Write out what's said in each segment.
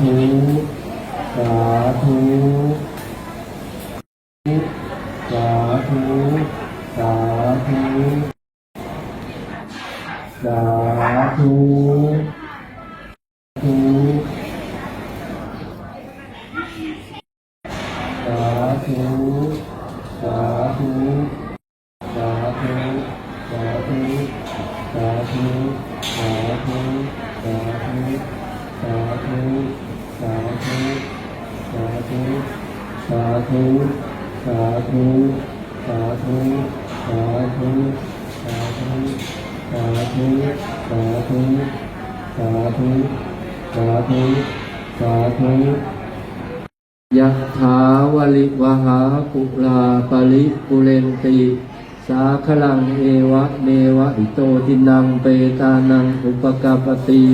ธุสาธุสาธุสาธุสาธุสาธุสาธุสาธุสาธุสาธุสาธุสาธุ ธุสาธุสาธุสาธุสาธุสาธุสาธุสาธุสาธุสาธุสาธุสาธุสาธุยะถาวลิวหาปุราปริปุเรนติสาคลังเอวะเมวะอิโตทินังเปตานังอุปกาปติ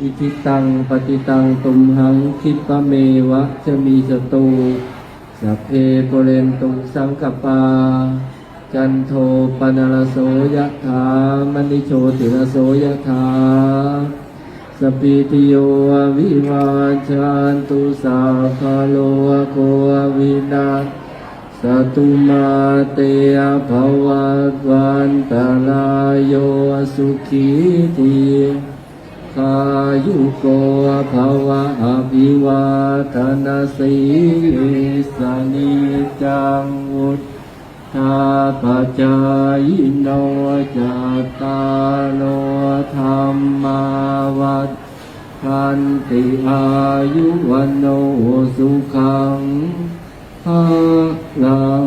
อิทิตังปฏิตังตุมหังคิปะเมวะจะมีสตูสัพเพปเรนตุสังกปา จันโทปนรโสยะถามณิโชติรโสยะถาสปิติโยวิวาจันตุสาคาโลโควินาสตุมาเตภวัตวันตาลายโยสุขีที ขายุโกภวะอภิวาทนาสีสนิจังวุฒทาปัจจายโนจัตตาโลธรรมาวัฏทันติอายุวันโนสุขังภาลัง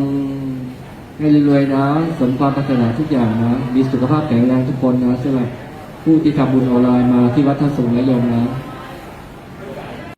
ให้รวยๆนะ สมความปรารถนาทุกอย่างนะ มีสุขภาพแข็งแรงทุกคนนะสำหรับ ผู้ที่ทำบุญออนไลน์มาที่วัดท่าสงและโยมนะ